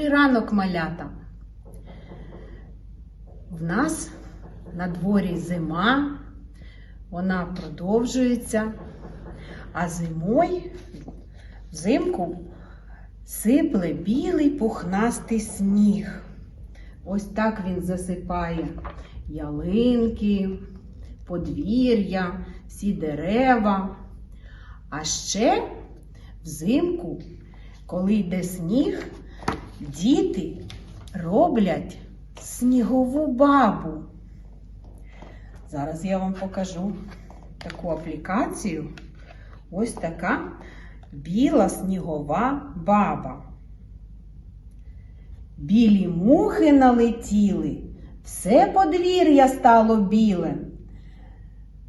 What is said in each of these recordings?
ранок, малята. В нас на дворі зима, вона продовжується, а зимою взимку сипле білий пухнастий сніг. Ось так він засипає ялинки, подвір'я, всі дерева. А ще взимку, коли йде сніг, діти роблять снігову бабу. Зараз я вам покажу таку аплікацію. Ось така біла снігова баба. Білі мухи налетіли, все подвір'я стало білим.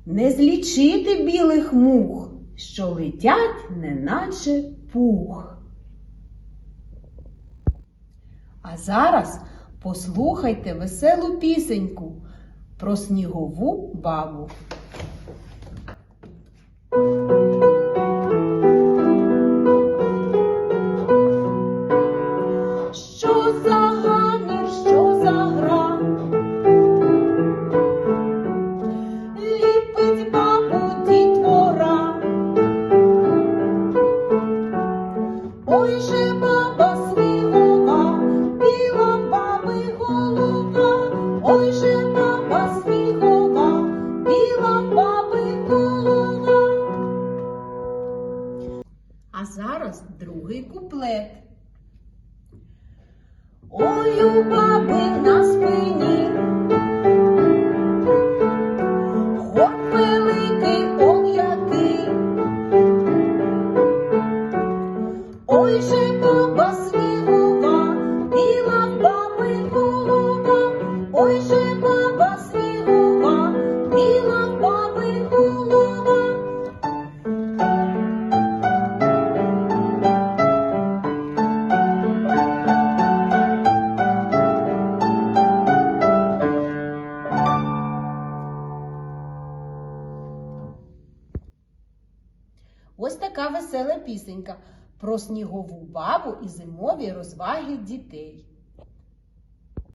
Не злічити білих мух, що летять, неначе пух. А зараз послухайте веселу пісеньку про снігову бабу. Що за А другий куплет. Ой, у баби на спині. Ось така весела пісенька про снігову бабу і зимові розваги дітей.